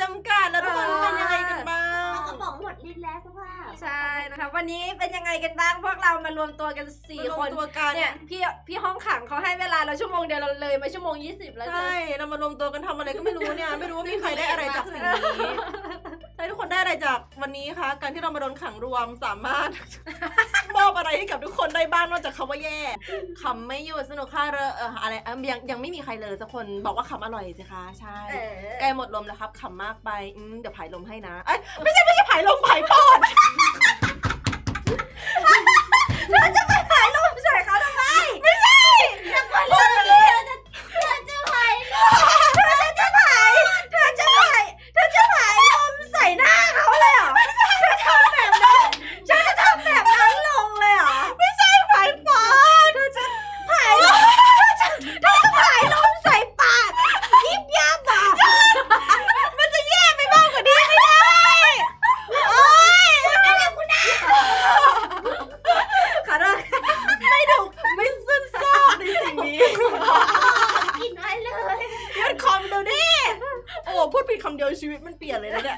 จำกัดแล้วทุกคนเออเป็นยังไงกันบ้าง กระป๋องหมดลิ้นแล้วสภาพใช่นะคะวันนี้เป็นยังไงกันบ้างพวกเรามารวมตัวกันสี่มารควมนตัวกัน เนี่ยพี่พี่ห้องขังเขาให้เวลาเราชั่วโมงเดียวเราเลยมาชั่วโมงยี่สิบแล้วใช่ เรามารวมตัวกันทำอะไรก็ไม่รู้เนี่ย ไม่รู้ว่ามีใครได้อะไรจากสิ่งนี้ใช่ทุกคนได้อะไรจากวันนี้คะ การที่เรามาโดนขังรวมสามารถ มอบอะไรให้กับทุก คนได้บ้างนอกจากคำว่าแย่ขำไม่หยุดสนุกค่ะเรอเอออะไรเอิ่มยังยังไม่มีใครเลยสักคนบอกว่าขำอร่อยสิคะใช่ เออ ใกล้หมดลมแล้วครับขำมากไปอืมเดี๋ยวผายลมให้นะ เอ้ยไม่ใช่ไม่ใช่ผายลมผายปอด เราจะไปถ่ายรูปใส่เขาทำไม ไม่ใช่ พูดไปเลยเธอจะเธอจะไหว เธอจะถ่ายเธอจะถ่ายเธอจะถ่ายลมใส่หน้าเขาเลยเหรอเธอทำแบบนั้นเธอจะทำแบบนั้นลงเลยเหรอ ไม่ใช่ผายปอด เธอจะถ่ายลมเธอจะถ่ายลมใส่ปากยิบยับอะ มันจะแย่ไปมากกว่านี้ไม่ได้โอ๊ย ขอโทษ ไม่ดุไม่ซึนซ่อนในสิ่งนี้ กินไว้เลย ยดคอมดูดิโอ้พู ดผิดคำเดียวชีวิตมันเปลี่ยนเลยนะเนี่ย